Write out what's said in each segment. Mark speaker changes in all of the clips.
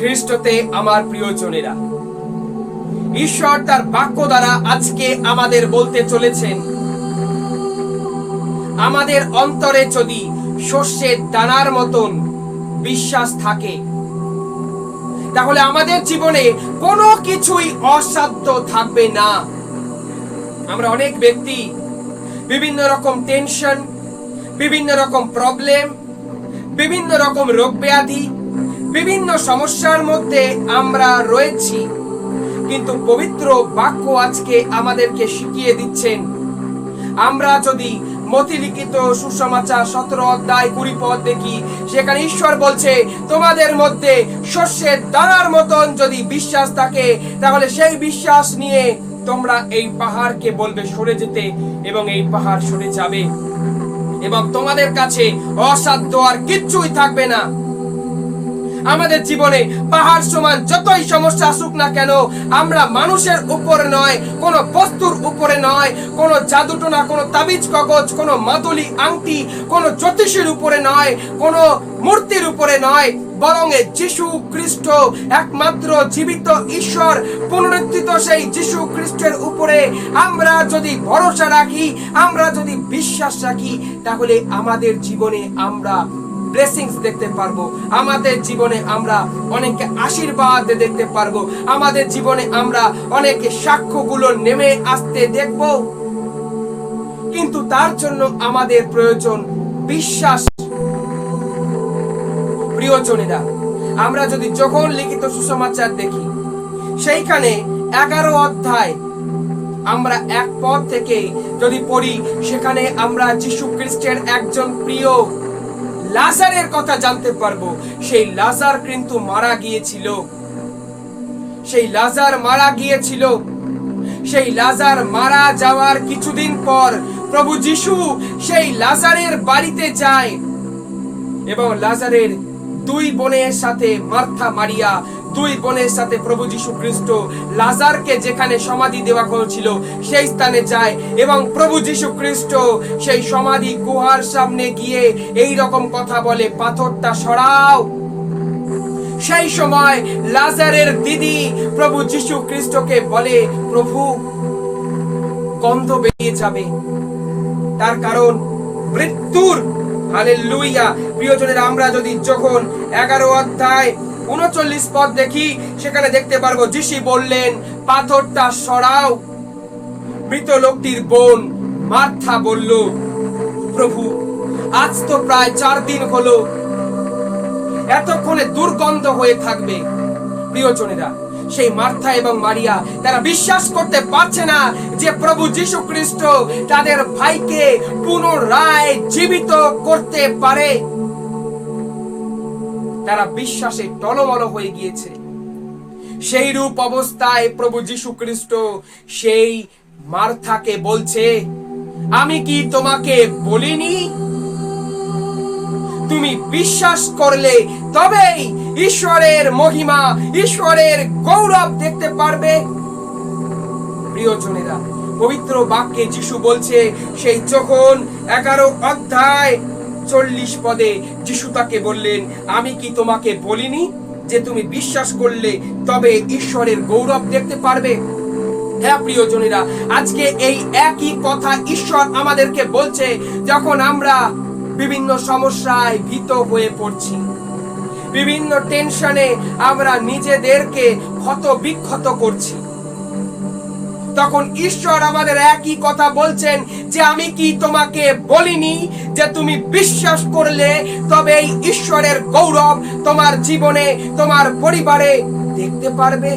Speaker 1: খ্রিস্টতে আমার প্রিয়জনেরা। ঈশ্বর তার বাক্য দ্বারা আজকে আমাদের বলতে চলেছেন, আমাদের অন্তরে যদি শস্যের দানার মতন বিশ্বাস থাকে, তাহলে আমাদের জীবনে কোনো কিছুই অসাধ্য থাকবে না। আমরা অনেক ব্যক্তি বিভিন্ন রকম টেনশন বিভিন্ন রকম প্রবলেম বিভিন্ন রকম রোগ ব্যাধি বিভিন্ন সমস্যার মধ্যে আমরা রয়েছি। কিন্তু পবিত্র বাক্য আজকে আমাদেরকে শিখিয়ে দিচ্ছেন। আমরা যদি মতিলিখিত সুসমাচার সতেরো অধ্যায় কুড়ি পদ দেখি, সেখানে ঈশ্বর বলছে, তোমাদের মধ্যে শস্যের দানার মতন যদি বিশ্বাস থাকে, তাহলে সেই বিশ্বাস নিয়ে তোমরা এই পাহাড়কে বলবে সরে যেতে এবং এই পাহাড় সরে যাবে। এবং তোমাদের কাছে অসাধ্য আর কিচ্ছুই থাকবে না। আমাদের জীবনে পাহাড় সমান যতই সমস্যা আসুক না কেন, আমরা মানুষের উপরে নয়, কোন বস্তুর উপরে নয়, কোন জাদুটোনা, কোন তাবিজ কাগজ, কোন মাদুলি আংটি, কোন জ্যোতিষীর উপরে নয়, কোন মূর্তির উপরে নয়, বরং যিশু খ্রিস্ট, একমাত্র জীবিত ঈশ্বর, পুনরুত্থিত সেই যিশু খ্রিস্টের উপরে। আমরা যদি ভরসা রাখি, আমরা যদি বিশ্বাস রাখি, তাহলে আমাদের জীবনে আমরা ব্লেসিংস দেখতে পারব। আমাদের জীবনে আমরা অনেককে আশীর্বাদ দেখতে পারব। আমাদের জীবনে আমরা অনেক সাক্ষ্যগুলো নেমে আসতে দেখব। কিন্তু তার জন্য আমাদের প্রয়োজন বিশ্বাস। প্রিয়জনেরা আমরা যদি যখন লিখিত সুসমাচার দেখি, সেইখানে এগারো অধ্যায় আমরা এক পদ থেকে যদি পড়ি, সেখানে আমরা যিশু খ্রিস্টের একজন প্রিয় লাজারের কথা জানতে পারব। সেই লাজার কিন্তু মারা গিয়েছিল। সেই লাজার মারা গিয়েছিল। সেই লাজার মারা যাওয়ার কিছুদিন পর প্রভু যিশু সেই লাজারের বাড়িতে যায় এবং লাজারের দুই বোনের সাথে মার্থা মারিয়া দুই বোনের সাথে প্রভু যীশু খ্রিস্ট লাজারকে যেখানে সমাধি দেওয়া হয়েছিল, সেই স্থানে যায় এবং প্রভু যীশু খ্রিস্ট সেই সমাধি গুহার সামনে গিয়ে এই রকম কথা বলে, পাথরটা সরাও। সেই সময় লাজারের দিদি প্রভু যীশু খ্রিস্টকে বলে, প্রভু, গন্ধ বেরিয়ে যাবে। তার কারণ, মৃত্যুর হালেলুইয়া প্রিয়জনের, আমরা যদি যখন এগারো অধ্যায় উনচল্লিশ পদ দেখি, সেখানে দেখতে পারব যিশি বললেন, পাথরটা সরাও। মৃত লোকটির বোন মার্থা বলল, প্রভু, আজ তো প্রায় চার দিন হলো। এতক্ষণে দুর্গন্ধ হয়ে থাকবে। প্রিয়জনেরা, সেই মার্থা এবং মারিয়া, তারা বিশ্বাস করতে পারছে না যে প্রভু যীশু খ্রিস্ট তাদের ভাইকে পুনরায় জীবিত করতে পারে। তারা বিশ্বাসে টলমল হয়ে গিয়েছে। সেই রূপ অবস্থায় প্রভু যীশু খ্রিস্ট সেই মার্থাকে বলছে, আমি কি তোমাকে বলিনি? তুমি বিশ্বাস করলে তবেই ঈশ্বরের মহিমা, ঈশ্বরের গৌরব দেখতে পারবে। প্রিয়জনেরা, পবিত্র বাক্যে যিশু বলছে, সেই যখন এগারো অধ্যায় চল্লিশ পদে যিশু তাকে বললেন, আমি কি তোমাকে বলিনি যে তুমি বিশ্বাস করলে তবে ঈশ্বরের গৌরব দেখতে পারবে? হ্যাঁ প্রিয়জনেরা, আজকে এই একই কথা ঈশ্বর আমাদেরকে বলছে যখন আমরা বিভিন্ন সমস্যায় ভীত হয়ে পড়ছি। বিভিন্ন টেনশনে আমরা নিজেদেরকে ক্ষত বিক্ষত করছি। তখন ঈশ্বর আমাদের একই কথা বলছেন যে আমি কি তোমাকে বলিনি যে তুমি বিশ্বাস করলে? তবে এই ঈশ্বরের গৌরব তোমার জীবনে, তোমার পরিবারে দেখতে পারবে।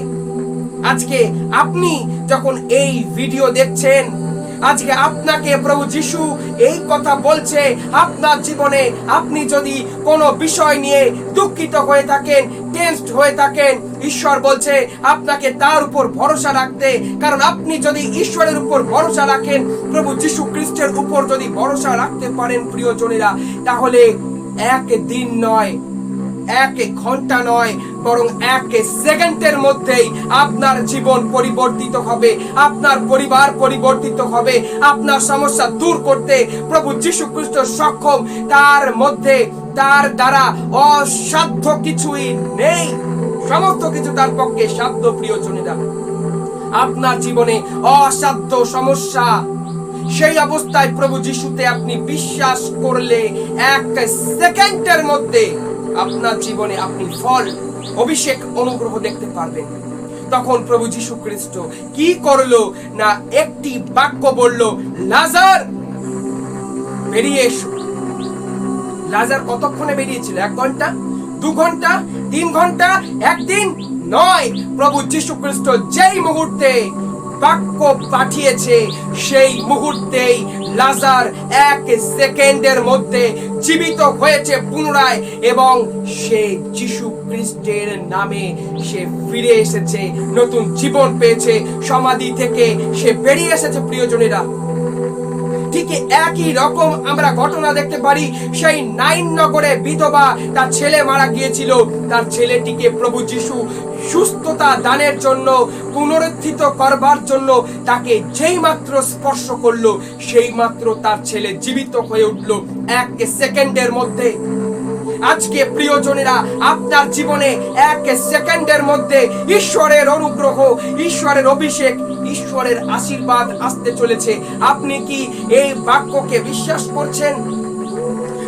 Speaker 1: আজকে আপনি যখন এই ভিডিও দেখছেন আজকে আপনাকে প্রভু যিশু এই কথা বলছে, আপনার জীবনে আপনি যদি কোনো বিষয় নিয়ে দুঃখিত হয়ে থাকেন টেনসড হয়ে থাকেন, ঈশ্বর বলছে আপনাকে তার উপর ভরসা রাখতে। কারণ আপনি যদি ঈশ্বরের উপর ভরসা রাখেন, প্রভু যিশু খ্রিস্টের উপর যদি ভরসা রাখতে পারেন প্রিয়জনেরা তাহলে এক দিন নয় এক ঘণ্টা নয়, বরং এক সেকেন্ডের মধ্যেই আপনার জীবন পরিবর্তিত হবে, আপনার পরিবার পরিবর্তিত হবে, আপনার সমস্যা দূর করতে প্রভু সক্ষম। তার মধ্যে, তার দ্বারা অসাধ্য কিছুই নেই। সমস্ত কিছু তার পক্ষে সাধ্য প্রিয়জনেরা। আপনার জীবনে অসাধ্য সমস্যা, সেই অবস্থায় প্রভু যিশুতে আপনি বিশ্বাস করলে এক সেকেন্ডের মধ্যে আপনার জীবনে আপনি ফল, অভিষেক, অনুগ্রহ দেখতে পারবেন। তখন প্রভু যীশু খ্রিস্ট কি করল না একটি বাক্য বলল, লাজার! বেরিয়ে এসো। লাজার কতক্ষণে বেরিয়েছিল? এক ঘণ্টা? দু ঘণ্টা? তিন ঘণ্টা? একদিন? নয়। প্রভু যীশু খ্রিস্ট যেই মুহূর্তে বাক্য পাঠিয়েছে সেই মুহূর্তেই লাজার এক সেকেন্ডের মধ্যে জীবিত হয়েছে পুনরায় এবং সে যিশু খ্রিস্টের নামে সে ফিরে এসেছে, নতুন জীবন পেয়েছে, সমাধি থেকে সে বেরিয়ে এসেছে, প্রিয়জনেরা। ঠিক একই রকম আমরা ঘটনা দেখতে পারি? সেই নাইন নগরে বিধবা তার ছেলে মারা গিয়েছিল। তার ছেলেটিকে প্রভু যিশু সুস্থতা দানের জন্য, পুনরুত্থিত করবার জন্য তাকে যেই মাত্র স্পর্শ করল, সেই মাত্র তার ছেলে জীবিত হয়ে উঠল। এক সেকেন্ডের মধ্যে আজকে প্রিয়জনেরা, আপনার জীবনে এক সেকেন্ডের মধ্যে ঈশ্বরের অনুগ্রহ, ঈশ্বরের অভিষেক, ঈশ্বরের আশীর্বাদ আসতে চলেছে। আপনি কি এই বাক্যকে বিশ্বাস করছেন?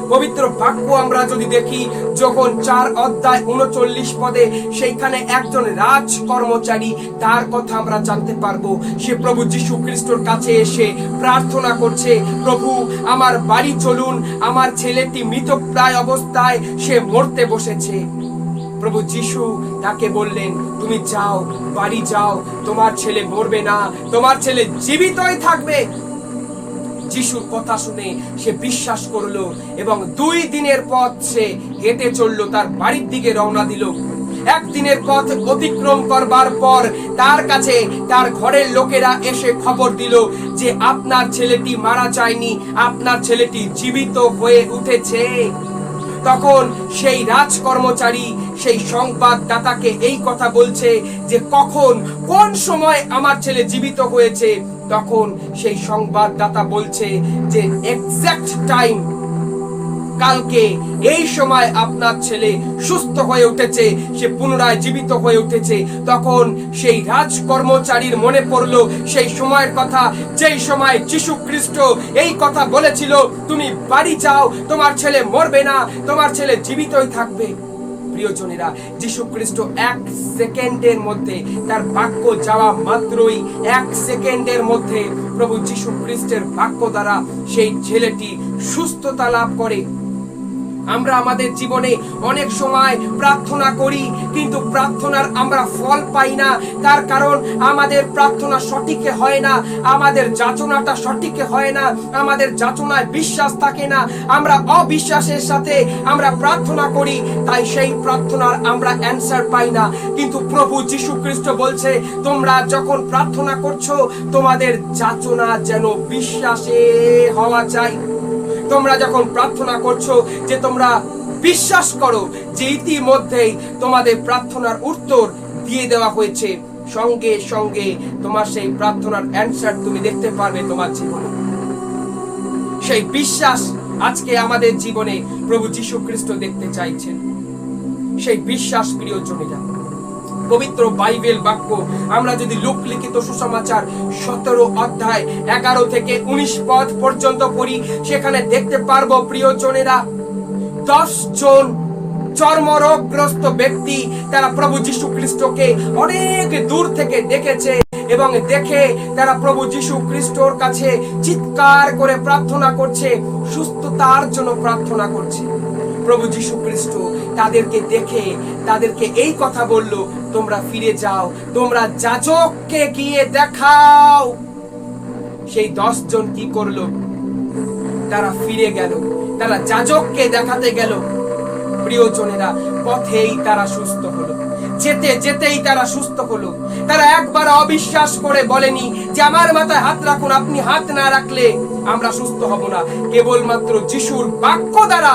Speaker 1: পবিত্র বাক্য আমরা যদি দেখি, যখন চার অধ্যায় উনচল্লিশ পদে সেইখানে একজন রাজ কর্মচারী তার কথা আমরা জানতে পারব। সে প্রভু যীশু খ্রিস্টর কাছে এসে প্রার্থনা করছে, প্রভু, আমার বাড়ি চলুন, আমার ছেলেটি মৃতপ্রায় অবস্থায় সে মরতে বসেছে। প্রভু যিশু তাকে বললেন, তুমি যাও, বাড়ি যাও, তোমার ছেলে মরবে না, তোমার ছেলে জীবিতই থাকবে। যিশুর কথা শুনে সে বিশ্বাস করল এবং দুই দিনের পথ সে হেঁটে চলল, তার বাড়ির দিকে রওনা দিল। একদিনের পথ অতিক্রম করবার পর তার কাছে তার ঘরের লোকেরা এসে খবর দিল যে আপনার ছেলেটি মারা যায়নি, আপনার ছেলেটি জীবিত হয়ে উঠেছে। তখন সেই রাজ কর্মচারী সেই সংবাদদাতাকে এই কথা বলছে যে কখন, কোন সময় আমার ছেলে জীবিত হয়েছে? তখন সেই সংবাদদাতা বলছে যে এক্সাক্ট টাইম কালকে এই সময় আপনার ছেলে সুস্থ হয়ে উঠেছে, সে পুনরায় জীবিত হয়ে উঠেছে। তখন সেই রাজ কর্মচারীর মনে পড়ল, সেই সময়ের কথা, যেই সময় যিশু খ্রিস্ট এই কথা বলেছিল, তুমি বাড়ি যাও, তোমার ছেলে মরবে না, তোমার ছেলে জীবিতই থাকবে। প্রিয়জনেরা যিশু খ্রিস্ট এক সেকেন্ডের মধ্যে, তার বাক্য যাওয়া মাত্রই এক সেকেন্ডের মধ্যে প্রভু যিশু খ্রিস্টের বাক্য দ্বারা সেই ছেলেটি সুস্থতা লাভ করে। আমরা আমাদের জীবনে অনেক সময় প্রার্থনা করি, কিন্তু প্রার্থনার আমরা ফল পাই না। তার কারণ আমাদের প্রার্থনা সঠিকে হয় না, আমাদের যাচনাটা সঠিকে হয় না, আমাদের যাচনায় বিশ্বাস থাকে না। আমরা অবিশ্বাসের সাথে আমরা প্রার্থনা করি, তাই সেই প্রার্থনার আমরা অ্যান্সার পাই না। কিন্তু প্রভু যীশু খ্রিস্ট বলছে, তোমরা যখন প্রার্থনা করছ, তোমাদের যাচনা যেন বিশ্বাসে হওয়া চাই তোমরা যখন প্রার্থনা করছ যে তোমরা বিশ্বাস করো যে ইতিমধ্যেই তোমাদের প্রার্থনার উত্তর দিয়ে দেওয়া হয়েছে, সঙ্গে সঙ্গে তোমার সেই প্রার্থনার অ্যান্সার তুমি দেখতে পারবে তোমার জীবনে। সেই বিশ্বাস আজকে আমাদের জীবনে প্রভু যীশু খ্রিস্ট দেখতে চাইছেন। সেই বিশ্বাস প্রিয়জনেরা পবিত্র বাইবেল বাক্য। আমরা যদি লোক লিখিত সুসমাচার সতেরো অধ্যায় এগারো থেকে উনিশ পদ পর্যন্ত পড়ি, সেখানে দেখতে পারব প্রিয়জনেরা দশ জন চর্মরোগগ্রস্ত ব্যক্তি তারা প্রভু যীশু খ্রিস্টকে অনেক দূর থেকে দেখেছে এবং দেখে তারা প্রভু যীশু খ্রিস্টর কাছে চিৎকার করে প্রার্থনা করছে, সুস্থতার জন্য প্রার্থনা করছে। প্রভু যীশু খ্রিস্ট তাদেরকে দেখে, তাদেরকে এই কথা বলল, তোমরা ফিরে যাও, তোমরা যাজককে গিয়ে দেখাও। সেই দশ জন কি করল? তারা ফিরে গেল, তারা যাজককে দেখাতে গেল। প্রিয়জনেরা, পথেই তারা সুস্থ হলো, যেতে যেতেই তারা সুস্থ হলো। তারা একবার অবিশ্বাস করে বলেনি যে, আমার মাথায় হাত রাখুন, আপনি হাত না রাখলে আমরা সুস্থ হব না। কেবলমাত্র যিশুর বাক্য দ্বারা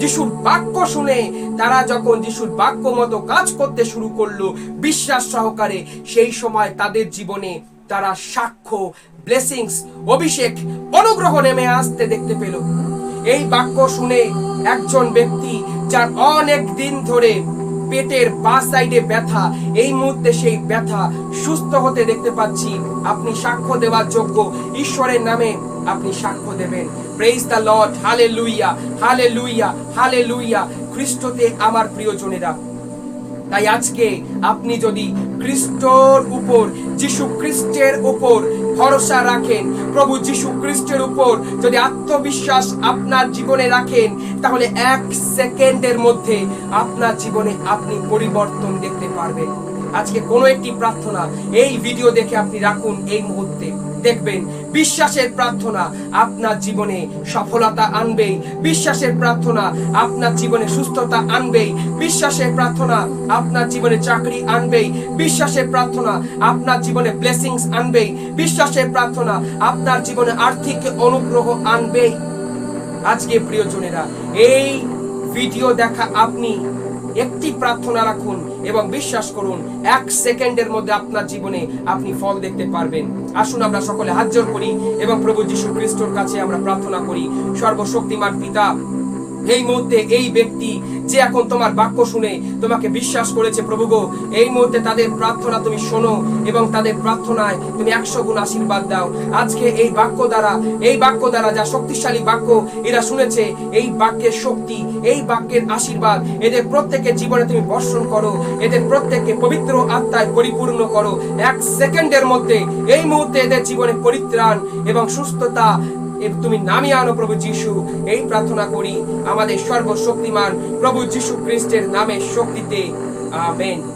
Speaker 1: যিশুর বাক্য শুনে তারা যখন যিশুর বাক্য মতো কাজ করতে শুরু করল, বিশ্বাস সহকারে সেই সময় তাদের জীবনে তারা সাক্ষ্য ব্লেসিংস অভিষেক, অনুগ্রহ নেমে আসতে দেখতে পেল। এই বাক্য শুনে একজন ব্যক্তি যার অনেক দিন ধরে পেটের বা সাইডে ব্যথা, এই মুহূর্তে সেই ব্যথা সুস্থ হতে দেখতে পাচ্ছি। আপনি সাক্ষ্য দেওয়ার যোগ্য। ঈশ্বরের নামে আপনি সাক্ষ্য দেবেন। প্রেইজ দ্য লর্ড হালে লুইয়া হালে লুইয়া হালে লুইয়া খ্রিস্টতে আমার প্রিয়জনেরা তাই আজকে আপনি যদি খ্রিস্টর উপর, যিশু খ্রিস্টের উপর ভরসা রাখেন, প্রভু যিশু খ্রিস্টের উপর যদি আত্মবিশ্বাস আপনার জীবনে রাখেন, তাহলে এক সেকেন্ডের মধ্যে আপনার জীবনে আপনি পরিবর্তন দেখতে পারবেন। আজকে কোনো একটি প্রার্থনা, এই ভিডিও দেখে আপনি রাখুন এই মুহূর্তে। দেখবেন, বিশ্বাসের প্রার্থনা আপনার জীবনে সফলতা আনবেই। বিশ্বাসের প্রার্থনা আপনার জীবনে সুস্থতা আনবেই। বিশ্বাসের প্রার্থনা আপনার জীবনে চাকরি আনবেই। বিশ্বাসের প্রার্থনা আপনার জীবনে ব্লেসিংস আনবেই। বিশ্বাসের প্রার্থনা আপনার জীবনে আর্থিক অনুগ্রহ আনবেই। আজকে প্রিয়জনেরা, এই ভিডিও দেখা আপনি একটি প্রার্থনা রাখুন। এবং বিশ্বাস করুন, এক সেকেন্ডের মধ্যে আপনার জীবনে আপনি ফল দেখতে পারবেন। আসুন আমরা সকলে হাত জোর করি এবং প্রভু যীশু খ্রিস্টর কাছে আমরা প্রার্থনা করি, সর্বশক্তিমান পিতা এই মুহূর্তে এই ব্যক্তি যে এখন তোমার বাক্য শুনে তোমাকে বিশ্বাস করেছে, প্রভু গো, এই মুহূর্তে তাদের প্রার্থনা তুমি শোনো এবং তাদের প্রার্থনায় তুমি একশো গুণ আশীর্বাদ দাও। আজকে এই বাক্য দ্বারা, এই বাক্য দ্বারা যা শক্তিশালী বাক্য এরা শুনেছে, এই বাক্যের শক্তি, এই বাক্যের আশীর্বাদ এদের প্রত্যেকের জীবনে তুমি বর্ষণ করো, এদের প্রত্যেককে পবিত্র আত্মায় পরিপূর্ণ করো। এক সেকেন্ডের মধ্যে এই মুহূর্তে এদের জীবনে পরিত্রাণ এবং সুস্থতা তুমি নামিয়ে আনো প্রভু যিশু। এই প্রার্থনা করি আমাদের সর্বশক্তিমান প্রভু যিশু খ্রিস্টের নামে শক্তিতে। আমেন।